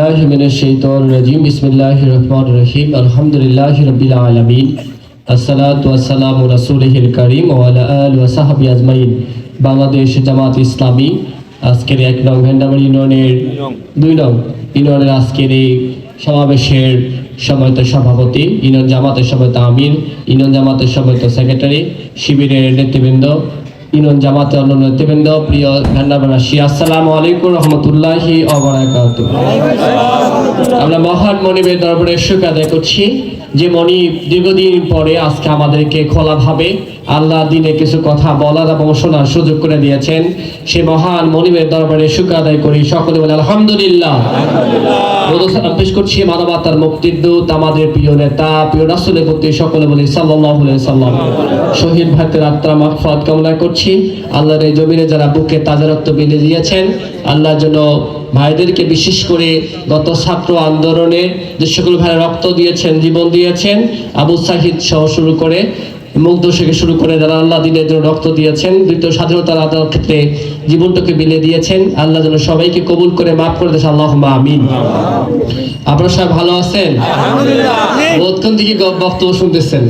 بالله من الشيطان الرجيم بسم الله الرحمن الرحيم الحمد لله رب العالمين الصلاة والسلام على رسوله الكريم وعلى آله وصحبه أجمعين বাংলাদেশ জামাত ইসলামী আজকের এক নং ভেন্ডামারি ইউনিয়নের দুই নং ইউনিয়নের আজকের এই সমাবেশের সময়ত সভাপতি ইউনিয়ন জামাতের সময়ত আমির ইউনিয়ন জামাতের সময়ত সেক্রেটারি শিবিরের নেতৃবৃন্দ ইউনিয়ন জামাতে অন্য নেতৃবৃন্দ, প্রিয় ভেন্ডাবাসী আসসালামু আলাইকুম রহমতুল্লাহি অবরাকাত আমরা মহান মনিবের দরবারে শুক আদায় করছি। যে মনি দীর্ঘদিন পরে আজকে আমাদেরকে খোলাভাবে আল্লাহ দিনে কিছু কথা বলার এবং শোনার সুযোগ করে দিয়েছেন। সে মহান মনিবের দরবারে শুক আদায় করি। সকলে বলে আলহামদুলিল্লাহ। পেশ করছি মানবতার মুক্তির দূত আমাদের প্রিয় নেতা প্রিয় রাসুলের প্রতি সকলে বলি সাল্লাহ সাল্লাম শহীদ ভাইদের আত্মা মাকফাত কামনা করছি। আল্লাহর এই জমিনে যারা বুকে তাজা রক্ত বিলে দিয়েছেন আল্লাহ যেন ভাইদেরকে বিশেষ করে গত ছাত্র আন্দোলনে যে সকল ভাই রক্ত দিয়েছেন জীবন দিয়েছেন আবু সাহিদ সহ শুরু করে মুগ্ধ থেকে শুরু করে যারা আল্লাহ দিনের জন্য রক্ত দিয়েছেন দ্বিতীয় স্বাধীনতার আদার ক্ষেত্রে জীবনটাকে বিলে দিয়েছেন আল্লাহ যেন সবাইকে কবুল করে মাফ করে দেয় আল্লাহ আমিন। আপনারা সবাই ভালো আছেন? বহুক্ষণ থেকে বক্তব্য শুনতেছেন।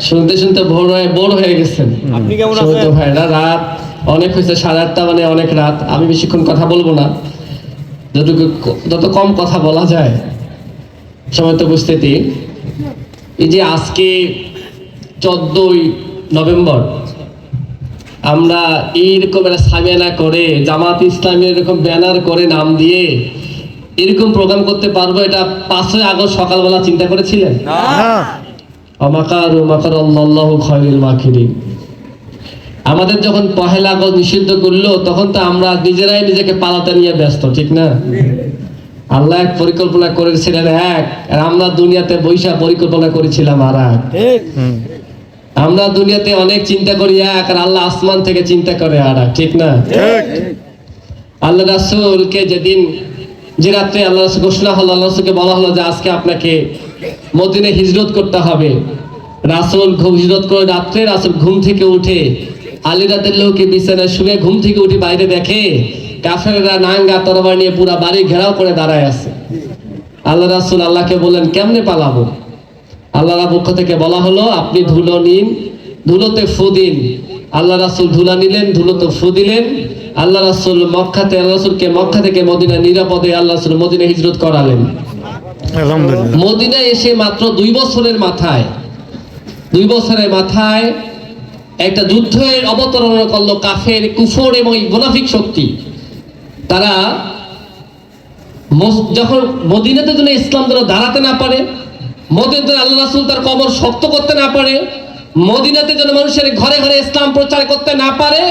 শুনতে শুনতে ভোর হয়ে বোর হয়ে গেছেন। আপনি কেমন আছেন? ভাইরা রাত অনেক হয়েছে সাড়ে আটটা মানে অনেক রাত। আমি বেশিক্ষণ কথা বলব না। যতটুকু যত কম কথা বলা যায় সময় তো বুঝতেছি এই যে আজকে চোদ্দই নভেম্বর আমরা এইরকম একটা সামিয়ানা করে জামাত ইসলামী এরকম ব্যানার করে নাম দিয়ে এরকম প্রোগ্রাম করতে পারব এটা পাঁচই আগস্ট সকালবেলা চিন্তা করেছিলেন? অমাকার মাকার আল্লাহ খয়রুল মাকিরিন। আমাদের যখন পহেলা আগস্ট নিষিদ্ধ করল তখন তো আমরা নিজেরাই নিজেকে পালাতে নিয়ে ব্যস্ত ঠিক না? আল্লাহ এক পরিকল্পনা করেছিলেন এক আর আমরা দুনিয়াতে বৈশা পরিকল্পনা করেছিলাম আর এক। আমরা দুনিয়াতে অনেক চিন্তা করি এক আর আল্লাহ আসমান থেকে চিন্তা করে আর এক ঠিক না? আল্লাহ রাসূলকে যেদিন যে রাত্রে আল্লাহ রাসূল ঘোষণা হলো আল্লাহ রাসূলকে বলা হলো যে আজকে আপনাকে মদিনে হিজরত করতে হবে। রাসূল হিজরত করে রাত্রে রাসুল ঘুম থেকে উঠে আলী রাতের লোকে বিছানায় শুয়ে ঘুম থেকে উঠে বাইরে দেখে কাফেররা নাঙ্গা তরবার নিয়ে পুরা বাড়ি ঘেরাও করে দাঁড়ায় আছে। আল্লাহ রাসুল আল্লাহকে বললেন কেমনে পালাবো? আল্লাহর পক্ষ থেকে বলা হলো আপনি ধুলো নিন ধুলোতে ফু দিন। আল্লাহ রাসুল ধুলা নিলেন ধুলোতে ফু দিলেন। আল্লাহ রাসূল মক্কাতে আল্লাহ রাসূলকে মক্কা থেকে মদিনা নিরাপদে আল্লাহ রাসূল মদিনা হিজরত করালেন। মদিনায় এসে মাত্র দুই বছরের মাথায় দুই বছরের মাথায় একটা যুদ্ধের অবতরণ করল কাফের, কুফর এবং মুনাফিক শক্তি। তারা যখন মদিনাতে যেন ইসলাম যেন দাঁড়াতে না পারে মদিনাতে আল্লাহ রাসূল তার কবর শক্ত করতে না পারে, মদিনাতে যেন মানুষের ঘরে ঘরে ইসলাম প্রচার করতে না পারে,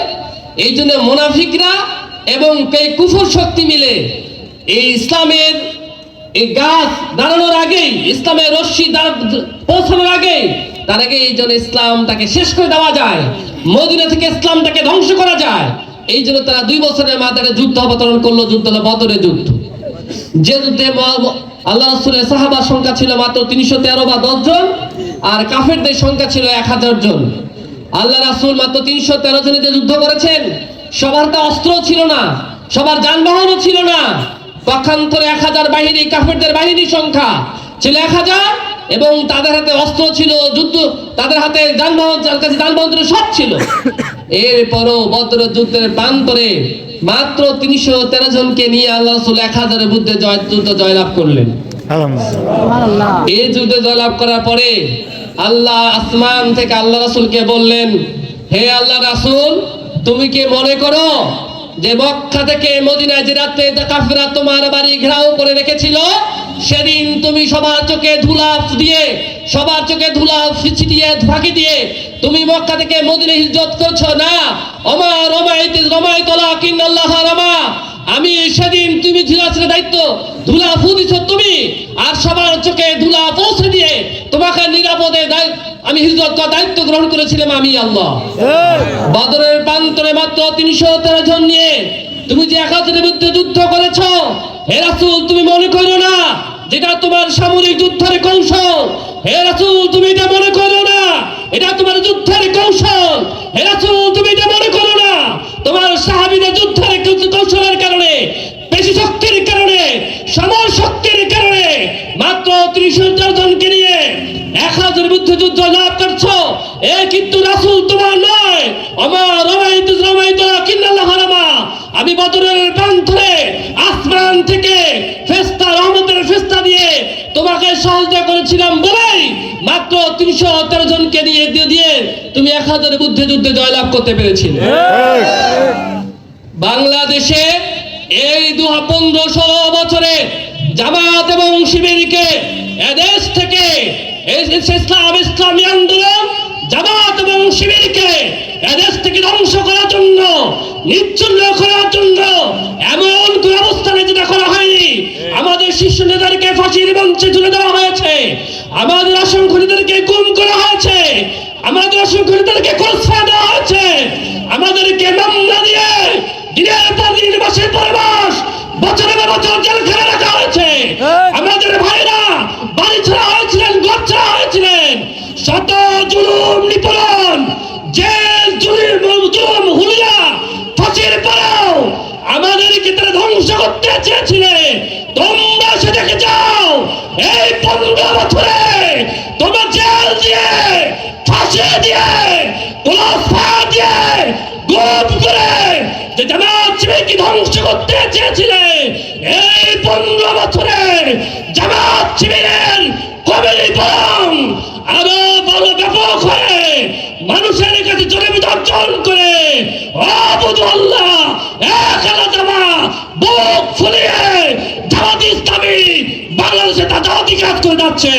এই জন্য মোনাফিকরা এবং এই কুফর শক্তি মিলে এই ইসলামের এই গাছ দাঁড়ানোর আগেই, ইসলামের রশ্মি পৌঁছানোর আগেই তার আগে এই জন্য ইসলামটাকে শেষ করে দেওয়া যায়। মদিনা থেকে ইসলামটাকে ধ্বংস করা যায়। এই জন্য তারা দুই বছরের মাথায় যুদ্ধ অবতরণ করল, যুদ্ধ হলো বদরের যুদ্ধ। যে যুদ্ধে আল্লাহ রসুলের সাহাবার সংখ্যা ছিল মাত্র তিনশো তেরো বা দশ জন, আর কাফেরদের সংখ্যা ছিল এক হাজার জন। আল্লাহ রাসুল মাত্র তিনশো তেরো জনে যে যুদ্ধ করেছেন, সবার তো অস্ত্র ছিল না, সবার যানবাহনও ছিল না। পক্ষান্তরে এক হাজার বাহিনী, কাফেরদের বাহিনীর সংখ্যা ছিল এক হাজার এবং তাদের হাতে অস্ত্র ছিল যুদ্ধ তাদের হাতে যানবাহন যার কাছে যানবাহন ছিল সব ছিল। এরপরও বদ্র যুদ্ধের প্রান্তরে মাত্র তিনশো তেরো জনকে নিয়ে আল্লাহ রসুল এক হাজারের বুদ্ধে জয় যুদ্ধ জয়লাভ করলেন। এই যুদ্ধে জয়লাভ করার পরে আল্লাহ আসমান থেকে আল্লাহ রাসূলকে বললেন হে আল্লাহ রাসুল তুমি কি মনে করো যে মক্কা থেকে মদিনায় যে রাত্রে কাফিরা তোমার বাড়ি ঘেরাও করে রেখেছিল, সেদিন তুমি সবার চোখে ধুলা দিয়ে সবার চোখে ধুলা ছিটিয়ে, ফাঁকি দিয়ে তুমি মক্কা থেকে মদিনায় হিজরত করছ না? ওমা রমাইতে রমাইতলা কিন্নাল্লাহ, রামা। আমি সেদিন তুমি ধুলাছের দায়িত্ব, ধুলা ফু দিছ তুমি, আর সবার চোখে ধুলা পৌঁছে দিয়ে তোমাকে নিরাপদে দায়- আমি হিজরত দায়িত্ব গ্রহণ করেছিলাম আমি আল্লাহ। বদরের প্রান্তরে মাত্র তিনশো তেরো জন নিয়ে তুমি যে একাজের বিরুদ্ধে যুদ্ধ করেছ হে রাসূল তুমি মনে করো না যেটা তোমার সামরিক যুদ্ধের কৌশল? হে রাসূল তুমি এটা মনে করো না এটা তোমার যুদ্ধের কৌশল? হে রাসূল তুমি এটা মনে করো না তোমার সাহাবীদের যুদ্ধের কৌশলের কারণে পেশি শক্তির কারণে সমর তিনশো জনকে নিয়ে এক হাজার বিরুদ্ধে যুদ্ধ লাভ করছ। এ কিন্তু রাসুল তোমার নয়। আমার রমাইত রমাইত কিন্নাল্লাহ হারামা আমি বদরের প্রান্তরে আসমান থেকে ফেস্তা রহমতের ফেস্তা দিয়ে তোমাকে সহযোগিতা করেছিলাম বলেই মাত্র তিনশো তেরো জনকে নিয়ে দিয়ে দিয়ে তুমি এক হাজার বুদ্ধে যুদ্ধে জয়লাভ করতে পেরেছিলে। বাংলাদেশে এই দু পনেরো ষোলো বছরে জামাত এবং শিবিরকে এদেশ থেকে ইসলাম ইসলামী আন্দোলন জামাত এবং শিবিরকে এদেশ থেকে ধ্বংস করার জন্য নিচ্ছন্ন করার জন্য এমন কোন অবস্থানে যেটা করা হয়নি। আমাদের শীর্ষ নেতাদেরকে ফাঁসির মঞ্চে তুলে দেওয়া হয়েছে। আমাদের অসংখ্য নেতাদেরকে গুম করা হয়েছে। আমাদের অসংখ্য নেতাদেরকে কোলসা দেওয়া হয়েছে। আমাদেরকে মামলা দিয়ে দিনের মাস বছরের বছর জেলখানে রাখা হয়েছে। আমাদের ভাইরা বাড়ি ছাড়া হয়েছিলেন ঘর ছাড়া হয়েছিলেন। শত জুলুম নিপীড়ন জেল জুলুম জুলুম হুলিয়া ফাঁসির পরেও আমাদেরকে তারা ধ্বংস করতে চেয়েছিলে। তোমরা সে দেখে যাও এই পনেরো বছরে তোমরা জেল দিয়ে ফাঁসি দিয়ে গোলাফা দিয়ে গুম করে যে জামাত শিবিরকে চেয়েছিলে, এই বছরে জামাত আরও বড় ব্যাপক হয়ে মানুষের কাছে জোরে বিদর্জন করে অবুধ আল্লাহ, এক আলা জামা বুক ফুলিয়ে জামাত ইসলামী বাংলাদেশে তা জাতি কাজ করে যাচ্ছে।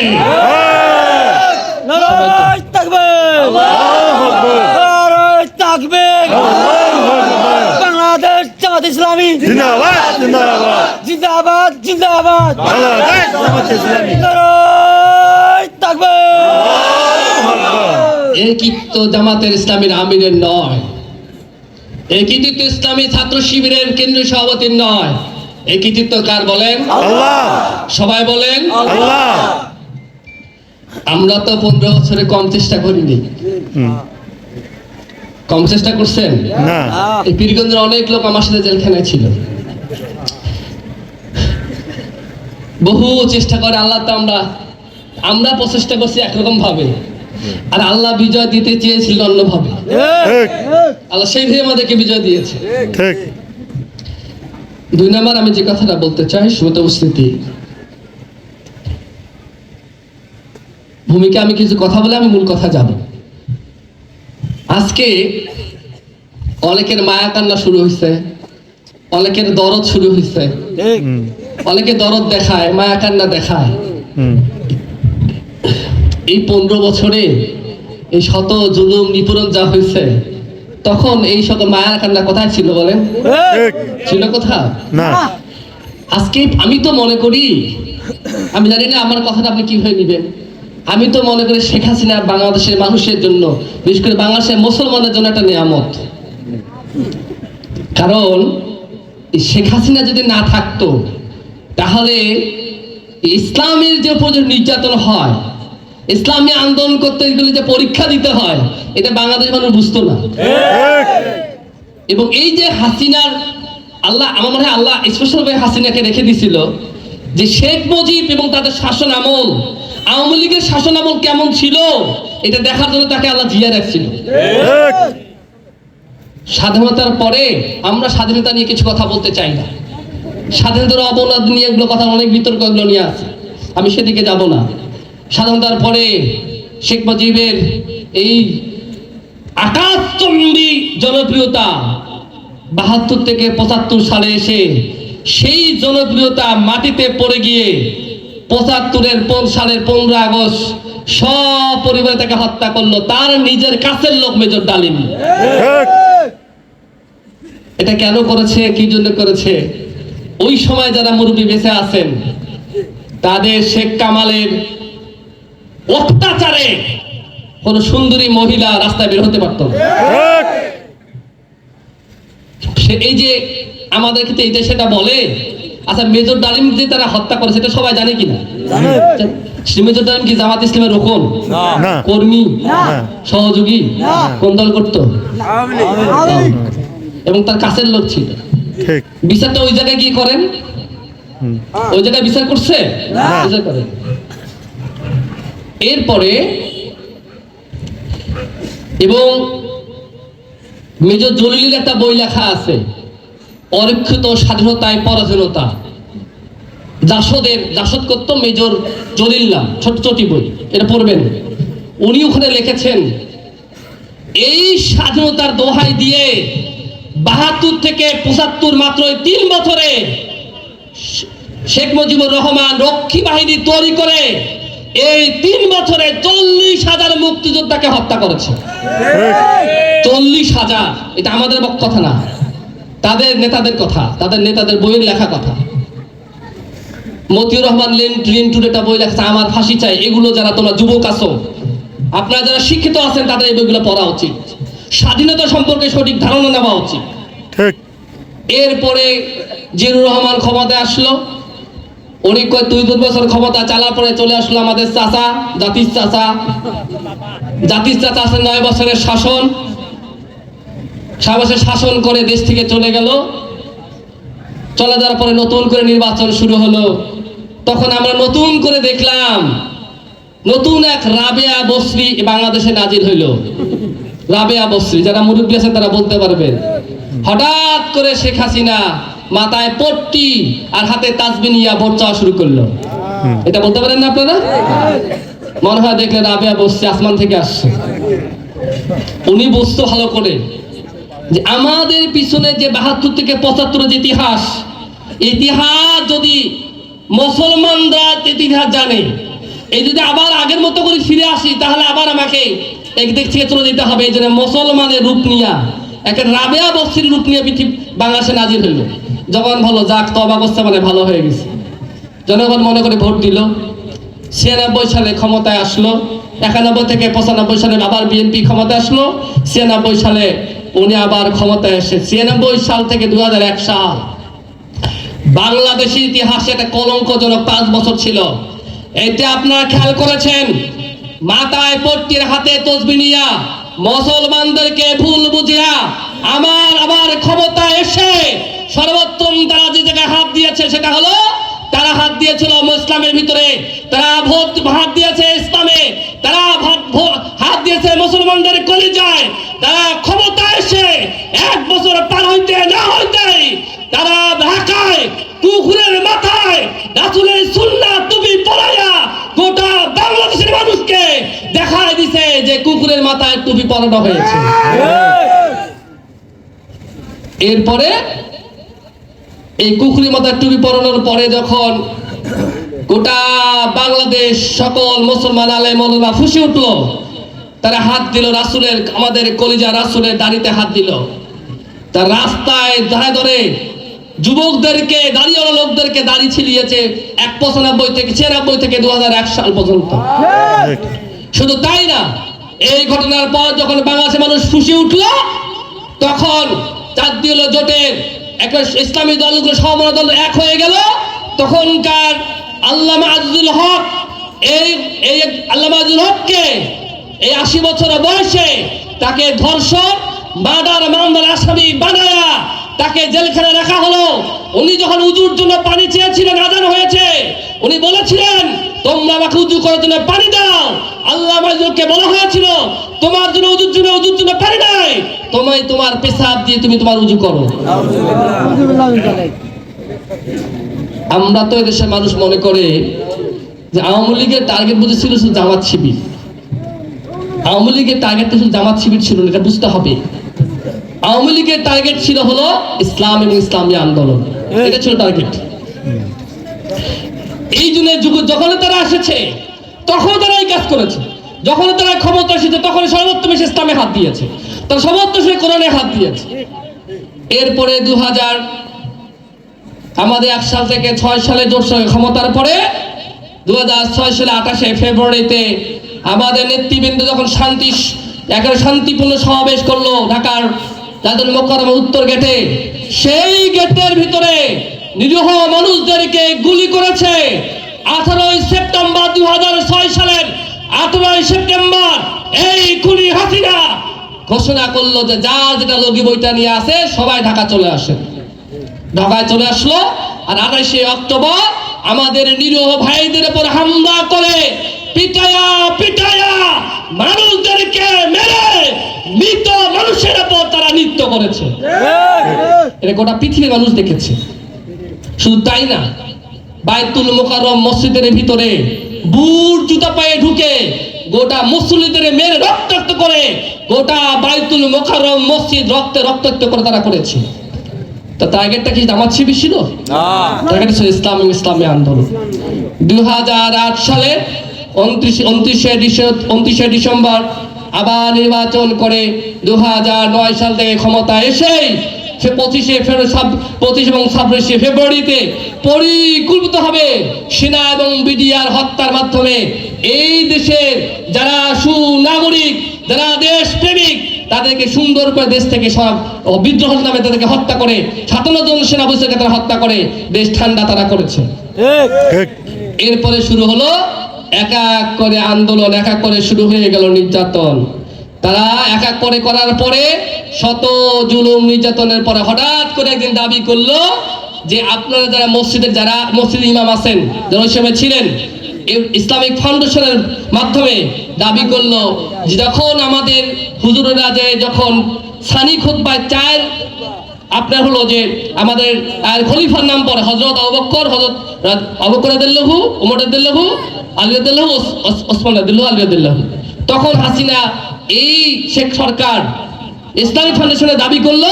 ইসলামী জিন্দাবাদ জিন্দাবাদ জিন্দাবাদ জিন্দাবাদ বাংলাদেশ জামাত ইসলামী নারায় তাকবীর এই কীর্ত জামাতের ইসলামীর আমিরের নয় এই কৃতিত্ব ইসলামী ছাত্র শিবিরের কেন্দ্রীয় সভাপতির নয় এই কৃতিত্ব কার বলেন আল্লাহ সবাই বলেন আল্লাহ আমরা তো পনেরো বছরে কম চেষ্টা করিনি হুম, কম চেষ্টা করছেন? না। এই পীরগঞ্জের অনেক লোক আমার সাথে জেলখানায় ছিল। বহু চেষ্টা করে আল্লাহ তো আমরা আমরা প্রচেষ্টা করছি একরকম ভাবে। আর আল্লাহ বিজয় দিতে চেয়েছিল অন্যভাবে। আল্লাহ সেইভাবে আমাদেরকে বিজয় দিয়েছে। ঠিক। দুই নম্বর আমি যে কথাটা বলতে চাই সুমত উপস্থিতি। ভূমিকা আমি কিছু কথা বলে আমি মূল কথা যাব। আজকে অনেকের মায়া কান্না শুরু হয়েছে অনেকের দরদ শুরু হয়েছে অনেকে দরদ দেখায় মায়া কান্না দেখায়। এই পনেরো বছরে এই শত জুলুম নিপীড়ন যা হয়েছে তখন এই সকল মায়া কান্না কোথায় ছিল বলেন? ছিল কোথায় না। আজকে আমি তো মনে করি আমি জানি না আমার কথাটা আপনি কি হয়ে নেবেন। আমি তো মনে করি শেখ হাসিনা বাংলাদেশের মানুষের জন্য বিশেষ করে বাংলাদেশের মুসলমানের জন্য একটা নিয়ামত। কারণ শেখ হাসিনা যদি না থাকতো তাহলে ইসলামের যে উপর নির্যাতন হয় ইসলামী আন্দোলন করতে গেলে যে পরীক্ষা দিতে হয় এটা বাংলাদেশ মানুষ বুঝতো না। এবং এই যে হাসিনার আল্লাহ আমার মনে হয় আল্লাহ স্পেশালভাবে হাসিনাকে রেখে দিছিল যে শেখ মুজিব এবং তাদের শাসন আমল আওয়ামী লীগের শাসন আমল কেমন ছিল এটা দেখার জন্য তাকে আল্লাহ জিয়া রাখছিল স্বাধীনতার পরে আমরা স্বাধীনতা নিয়ে কিছু কথা বলতে চাই না। স্বাধীনতার অবনতি নিয়ে এগুলো কথা অনেক বিতর্ক এগুলো নিয়ে আছে। আমি সেদিকে যাব না। স্বাধীনতার পরে শেখ মুজিবের এই আকাশচম্বী জনপ্রিয়তা বাহাত্তর থেকে পঁচাত্তর সালে এসে সেই জনপ্রিয়তা মাটিতে পড়ে গিয়ে পঁচাত্তরের সালের পনেরো আগস্ট সব পরিবার তাকে হত্যা করল। তার নিজের কাছের লোক মেজর ডালিম। এটা কেন করেছে কি জন্য করেছে? ওই সময় যারা মুরব্বী বেঁচে আছেন তাদের শেখ কামালের অত্যাচারে কোন সুন্দরী মহিলা রাস্তায় বের হতে পারত সে এই যে আমাদের ক্ষেত্রে এটা সেটা বলে আচ্ছা মেজর ডালিম যে তারা হত্যা করে সেটা সবাই জানে কিনা? মেজর ডালিম কি জামাত ইসলামের রোকন? কর্মী? সহযোগী? কোন দল করতো? এবং তার কাছের লোক ছিল। ঠিক। বিচারটা ওই জায়গায় গিয়ে করেন। ওই জায়গায় বিচার করছে? বিচার করে। এরপরে এবং মেজর জলিলের একটা বই লেখা আছে অরক্ষিত স্বাধীনতায় পরাধীনতা। জাসদের জাসদ করত মেজর জলিল নাম ছোট ছোটি বই এটা পড়বেন। উনি ওখানে লিখেছেন এই স্বাধীনতার দোহাই দিয়ে বাহাত্তর থেকে পঁচাত্তর মাত্র তিন বছরে শেখ মুজিবুর রহমান রক্ষী বাহিনী তৈরি করে এই তিন বছরে চল্লিশ হাজার মুক্তিযোদ্ধাকে হত্যা করেছে। চল্লিশ হাজার, এটা আমাদের কথা না। তাদের নেতাদের কথা, তাদের নেতাদের বইয়ের লেখা কথা। মতিউর রহমান লিন- লিন্টুর একটা বই লেখা আমার ফাঁসি চাই। এগুলো যারা তোমরা যুবক আছো, আপনারা যারা শিক্ষিত আছেন, তাদের এই বইগুলো পড়া উচিত। স্বাধীনতা সম্পর্কে সঠিক ধারণা নেওয়া উচিত। ঠিক। এরপরে জিয়াউর রহমান ক্ষমতায় আসলো। উনি কয় দুই তিন বছর ক্ষমতা চালার পরে চলে আসলো আমাদের চাচা জাতির চাচা। জাতির চাচা আছে নয় বছরের শাসন। বছর শাসন করে দেশ থেকে চলে গেল। চলে যাওয়ার পরে নতুন করে নির্বাচন শুরু হলো। তখন আমরা নতুন করে দেখলাম নতুন এক রাবেয়া বসরি বাংলাদেশে নাজির হইল। রাবেয়া বসরি যারা মুরব্বী আছেন তারা বলতে পারবেন হঠাৎ করে শেখ হাসিনা মাথায় পট্টি আর হাতে তাজবি নিয়ে ভোট চাওয়া শুরু করল। এটা বলতে পারেন না আপনারা? মনে হয় দেখলে রাবেয়া বসছে আসমান থেকে আসছে। উনি বুঝতো ভালো করে যে আমাদের পিছনে যে বাহাত্তর থেকে পঁচাত্তরের যে ইতিহাস ইতিহাস যদি মুসলমানরা ইতিহাস জানে, এই যদি আবার আগের মতো করে ফিরে আসি, তাহলে আবার আমাকে একদিক থেকে চলে যেতে হবে, এই মুসলমানের রূপ নিয়া, একটা রাবেয়া বস্তির রূপ নিয়ে পৃথিবী বাংলাদেশে নাজির হইল। যখন ভালো যাক তবা অবস্থা মানে ভালো হয়ে গেছে। জনগণ মনে করে ভোট দিল। ছিয়ানব্বই সালে ক্ষমতায় আসলো, একানব্বই থেকে পঁচানব্বই সালে আবার বিএনপি ক্ষমতায় আসলো, ছিয়ানব্বই সালে উনি আবার ক্ষমতায় এসে, ছিয়ানব্বই সাল থেকে দু সাল, বাংলাদেশের ইতিহাসে একটা কলঙ্কজনক পাঁচ বছর ছিল। এটা আপনারা খেয়াল করেছেন? মাথায় পট্টির হাতে তসবি নিয়া মুসলমানদেরকে ভুল বুঝিয়া আমার আবার ক্ষমতা এসে সর্বোত্তম তারা যে জায়গায় হাত দিয়েছে সেটা হলো, তারা হাত দিয়েছিল ইসলামের ভিতরে, তারা ভোট, হাত দিয়েছে ইসলামে, তারা হাত দিয়েছে মুসলমানদের কলিজায়, তারা ক্ষমতা এসে এক বছর পার হইতে না হইতে তারা ঢাকায় কুকুরের মাথায় রাসুলের সুন্না টুপি পরাইয়া গোটা বাংলাদেশের মানুষকে দেখায় দিছে যে কুকুরের মাথায় টুপি পরানো হয়েছে। এরপরে এই কুকুরের মাথায় টুপি পরানোর পরে যখন গোটা বাংলাদেশ সকল মুসলমান আলে মৌলানা ফুসে উঠল, তারা হাত দিল রাসুলের, আমাদের কলিজা রাসুলের দাড়িতে হাত দিল। তার রাস্তায় ধরে ধরে যুবকদেরকে দাঁড়িয়ে লোকদেরকে দাড়ি ছিলিয়েছে এক পঁচানব্বই থেকে ছিয়ানব্বই থেকে দু সাল পর্যন্ত। শুধু তাই না, এই ঘটনার পর যখন বাংলাদেশের মানুষ ফুসে উঠল, তখন জাতীয় জোটের ইসলামী দলগুলো সমমনা দল এক হয়ে গেল। তখনকার আল্লামা আজিজুল হক, এই এই আল্লামা আজিজুল হককে এই আশি বছর বয়সে তাকে ধর্ষণ, মার্ডার, মামলার আসামি বানায়া তাকে জেলখানে রাখা হলো। উনি যখন উজুর জন্য পানি চেয়েছিলেন, আজান হয়েছে, উনি বলেছিলেন, তোমরা আমাকে উজু করার জন্য পানি দাও। আল্লাহ মাজুরকে বলা হয়েছিল, তোমার জন্য উজুর জন্য উজুর জন্য পানি নাই। তোমায় তোমার পেশাব দিয়ে তুমি তোমার উজু করো। আমরা তো এদেশের মানুষ মনে করে যে আওয়ামী লীগের টার্গেট বুঝেছিল শুধু জামাত শিবির। আওয়ামী লীগের টার্গেট শুধু জামাত শিবির ছিল এটা বুঝতে হবে। আওয়ামী লীগের টার্গেট ছিল হলো ইসলাম এবং ইসলামী আন্দোলন। এটা ছিল টার্গেট এই জন্য যুগ যখন তারা এসেছে তখন তারা এই কাজ করেছে। যখন তারা ক্ষমতা এসেছে তখন সর্বোত্তম এসে ইসলামে হাত দিয়েছে। তারা সর্বোত্তম সে কোরআনে হাত দিয়েছে। এরপরে দু হাজার আমাদের এক সাল থেকে ছয় সালে জোর সঙ্গে ক্ষমতার পরে দু হাজার ছয় সালে আঠাশে ফেব্রুয়ারিতে আমাদের নেতৃবৃন্দ যখন শান্তি একেবারে শান্তিপূর্ণ সমাবেশ করল ঢাকার যাদের মোকারমা উত্তর গেটে। সেই গেটের ভিতরে নিরীহ মানুষদেরকে গুলি করেছে আঠারোই সেপ্টেম্বর দু হাজার ছয় সালের আঠারোই সেপ্টেম্বর এই খুনি হাসিনা। ঘোষণা করল যে যা যেটা লগি বইটা নিয়ে আসে, সবাই ঢাকা চলে আসে। ঢাকায় চলে আসলো আর আঠাশে অক্টোবর আমাদের নিরীহ ভাইদের উপর হামলা করে, পিটায়া পিটায়া মানুষদেরকে মেরে মৃত মানুষের উপর তারা নৃত্য করেছে। এটা গোটা পৃথিবীর মানুষ দেখেছে। শুধু তাই না বাইতুল মোকাররম মসজিদের ভিতরে বুট জুতা পায়ে ঢুকে গোটা মুসলিদের মেরে রক্তাক্ত করে গোটা বাইতুল মোকাররম মসজিদ রক্তে রক্তাক্ত করে তারা করেছে। তা টার্গেটটা কি জামাত শিবির ছিল? টার্গেট ছিল ইসলামী ইসলামী আন্দোলন। দুই হাজার আট সালে উনত্রিশে ডিসেম্বর আবার নির্বাচন করে দু হাজার নয় সাল থেকে ক্ষমতা এসেই সে পঁচিশে ফেব্রুয়ারি পঁচিশ এবং ছাব্বিশে ফেব্রুয়ারিতে পরিকল্পিতভাবে সেনা এবং বিডিআর হত্যার মাধ্যমে। এই দেশের যারা সুনাগরিক যারা দেশ প্রেমিক তাদেরকে সুন্দর করে দেশ থেকে সব বিদ্রোহ নামে তাদেরকে হত্যা করে সাতান্ন জন সেনা বৈশাখে তারা হত্যা করে দেশ ঠান্ডা তারা করেছে। এরপরে শুরু হলো এক এক করে আন্দোলন, এক এক করে শুরু হয়ে গেল নির্যাতন। তারা এক এক করে করার পরে শত জুলুম নির্যাতনের পরে হঠাৎ করে একদিন দাবি করল যে আপনারা যারা মসজিদের, যারা মসজিদ ইমাম আছেন, যারা ওই ছিলেন ইসলামিক ফাউন্ডেশনের মাধ্যমে দাবি করল যে যখন আমাদের হুজুরেরা যে যখন সানি খুতবায় চায়ের আপনার হলো যে আমাদের খলিফার নাম পরে হজরত অবক্কর হজরত অবক্কর দিল্লাহু উমর দিল্লাহু আলী দিল্লাহু ওসমান দিল্লাহু আলী দিল্লাহু তখন হাসিনা এই শেখ সরকার ইসলামিক ফাউন্ডেশনে দাবি করল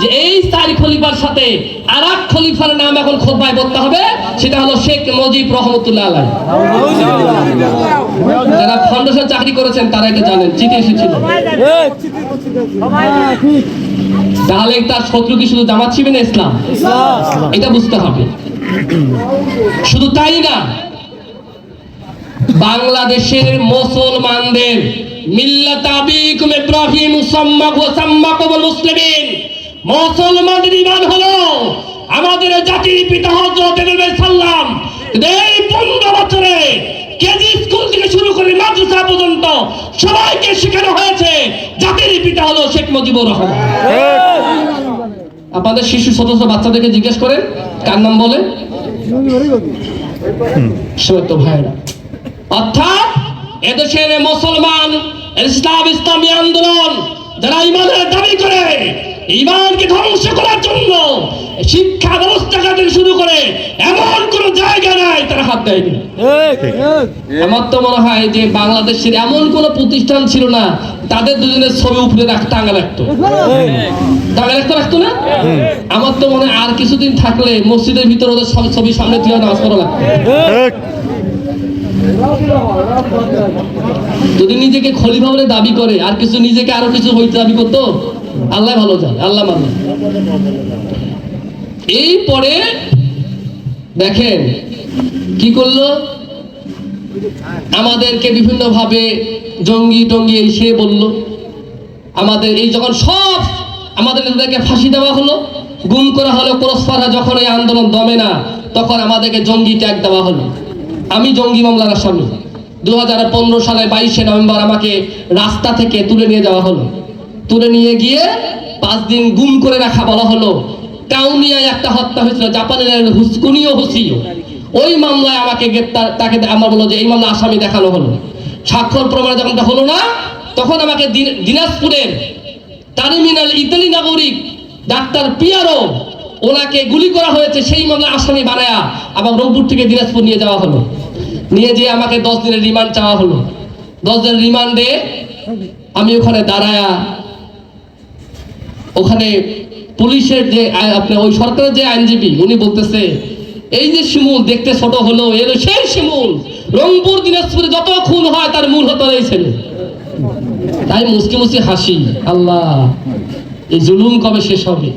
যে এই চার খলিফার সাথে আর এক খলিফার নাম এখন খোদ্ায় করতে হবে, সেটা হলো শেখ মুজিব রহমতুল্লাহ আলাই। যারা ফাউন্ডেশন চাকরি করেছেন তারা এটা জানেন চিঠি এসেছিল। তাহলে তার শত্রু কি শুধু জামাত শিবে না, ইসলাম? এটা বুঝতে হবে। শুধু তাই না, বাংলাদেশের মুসলমানদের মিল্লাত আবিকুম ইব্রাহিম সাম্মাক ওয়া সাম্মাকুমুল মুসলিমিন। মুসলমানদের ঈমান হলো আমাদের জাতির পিতা ইব্রাহিম সাল্লাম এই 15 বছরে কেজি স্কুল থেকে শুরু করে মাদ্রাসা পর্যন্ত সবাইকে শেখানো হয়েছে, জাতির পিতা হলো শেখ মুজিবুর রহমান। আপনাদের শিশু ছোট বাচ্চাদেরকে জিজ্ঞেস করেন, কার নাম বলে? সত্য ভাইরা। অর্থাৎ এদেশের মুসলমান, ইসলাম, ইসলামী আন্দোলন যারা ইমানের দাবি করে ইমানকে ধ্বংস করার জন্য শিক্ষা ব্যবস্থা থেকে শুরু করে এমন কোন জায়গা নাই তারা হাত দেয়নি। আমার তো মনে হয় যে বাংলাদেশের এমন কোন প্রতিষ্ঠান ছিল না তাদের দুজনের ছবি উপরে রাখ টাঙ্গা রাখতো। টাঙ্গা রাখতে রাখতো না? আমার তো মনে হয় আর কিছুদিন থাকলে মসজিদের ভিতরে ওদের সব ছবি সামনে তুলে নামাজ পড়া লাগতো। যদি নিজেকে খলিফা বলে দাবি করে আর কিছু নিজেকে আরও কিছু হইতে দাবি করতো? আল্লাহ ভালো যায় আল্লাহ মানে এই পরে দেখেন কি করল? আমাদেরকে বিভিন্ন ভাবে জঙ্গি টঙ্গি এসে বলল। আমাদের এই যখন সব আমাদের নেতাদেরকে ফাঁসি দেওয়া হলো, গুম করা হলো ক্রসফারা যখন এই আন্দোলন দমে না, তখন আমাদেরকে জঙ্গি ট্যাগ দেওয়া হলো। আমি জঙ্গি মামলার আসামি। দু হাজার পনেরো সালে বাইশে নভেম্বর আমাকে রাস্তা থেকে তুলে নিয়ে যাওয়া হলো। তুলে নিয়ে গিয়ে পাঁচ দিন গুম করে রাখা বলা হলো। কাউনিয়ায় একটা হত্যা হয়েছিল, জাপানের হুসকুনিও হুসিও। ওই মামলায় আমাকে গ্রেপ্তার, তাকে আমার বলল যে এই মামলা আসামি দেখানো হলো। স্বাক্ষর প্রমাণ যখন হলো না, তখন আমাকে দিন- দিনাজপুরের টার্মিনাল ইতালি নাগরিক ডাক্তার পিয়ারো, ওনাকে গুলি করা হয়েছে, সেই মামলা আসামি বানায়া আবার রংপুর থেকে দিনাজপুর নিয়ে যাওয়া হলো। নিয়ে যেয়ে আমাকে দশ দিনের রিমান্ড চাওয়া হলো। দশ দিনের রিমান্ডে আমি ওখানে দাঁড়ায়া ওখানে পুলিশের যে আপনার ওই সরকারের যে আইনজীবী, উনি বলতেছে, এই যে শিমুল, দেখতে ছোট হলো এর সেই শিমুল। রংপুর, দিনাজপুরে যত খুন হয়, তার মূল হতো এই ছেলে। তাই মুসকি মুসকি হাসি, আল্লাহ, এই জুলুম কবে শেষ হবে?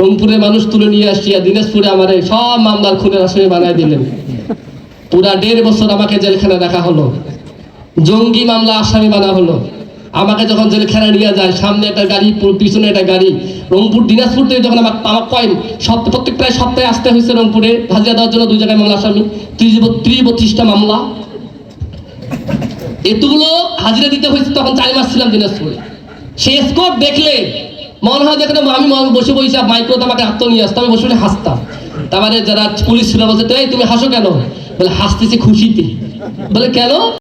রংপুরে মানুষ তুলে নিয়ে আর দিনাজপুরে আমার সব মামলার খুনের আসামি বানায় দিলেন। পুরা দেড় বছর আমাকে জেলখানে রাখা হলো। জঙ্গি মামলা আসামি বানা হলো। আমাকে যখন জেলখানায় নিয়ে যায়, সামনে একটা গাড়ি পিছনে একটা গাড়ি। রংপুর, দিনাজপুর থেকে যখন আমার আমার কয়েন সপ্তাহ প্রত্যেক প্রায় সপ্তাহে আসতে হয়েছে রংপুরে, হাজিরা দেওয়ার জন্য দুই জায়গায় মামলা আসামি। ত্রিশ ত্রিশ বত্রিশটা মামলা। এতগুলো হাজিরা দিতে হয়েছে, তখন চার মাস ছিলাম দিনাজপুরে। সেই স্কোর দেখলে, মনে হয় দেখলে আমি বসে বসে মাইক্রোতে আমাকে হাত নিয়ে আসতো, আমি বসে বসে হাসতাম। তারপরে যারা পুলিশ ছিল, বলছে এই তুমি হাসো কেন? বলে, হাসতেছে খুশিতে। বলে, কেন?